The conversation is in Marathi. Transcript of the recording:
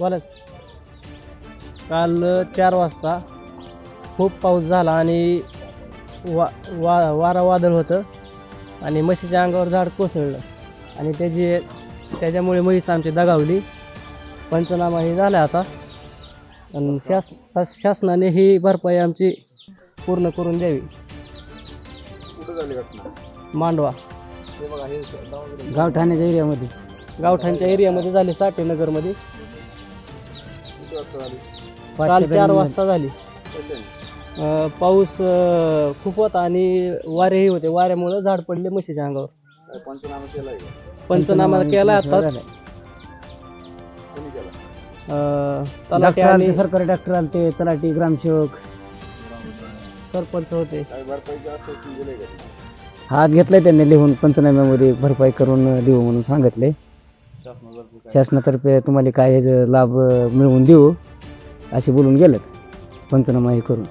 बोला. काल चार वाजता खूप पाऊस झाला आणि वा वा वारा वादळ होतं आणि म्हशीच्या अंगावर झाड कोसळलं. आणि त्याची त्याच्यामुळे म्हैस आमची दगावली. पंचनामा हे झाला आता. आणि शास शास- शासनाने ही भरपाई आमची पूर्ण करून द्यावी. कुठं झाली घटना? मांडवा. हे बघा हे गावठाण्याच्या एरियामध्ये गावठाणच्या एरियामध्ये झाली साठेनगरमध्ये किती वाजता झाली? काल चार वाजता झाली. अं, पाऊस अं, खूप होता आणि वारेही होते. वाऱ्यामुळं झाड पडले म्हशीच्या अंगावर. काय पंचनामा केलाय का? पंचनामा केला आता कोणी केला? तलाठी आणि सरकारी डॉक्टर आले ते तलाठी ग्रामसेवक. सरपंच होते. काय भरपाईचे आश्वासन दिले का? हात घेतलाय त्यांनी लिहून पंचनाम्यामध्ये भरपाई करून देऊ म्हणून सांगितले शासनातर्फे तुम्हाला काय लाभ मिळवून देऊ असे बोलून गेलं पंचनामा हे करून.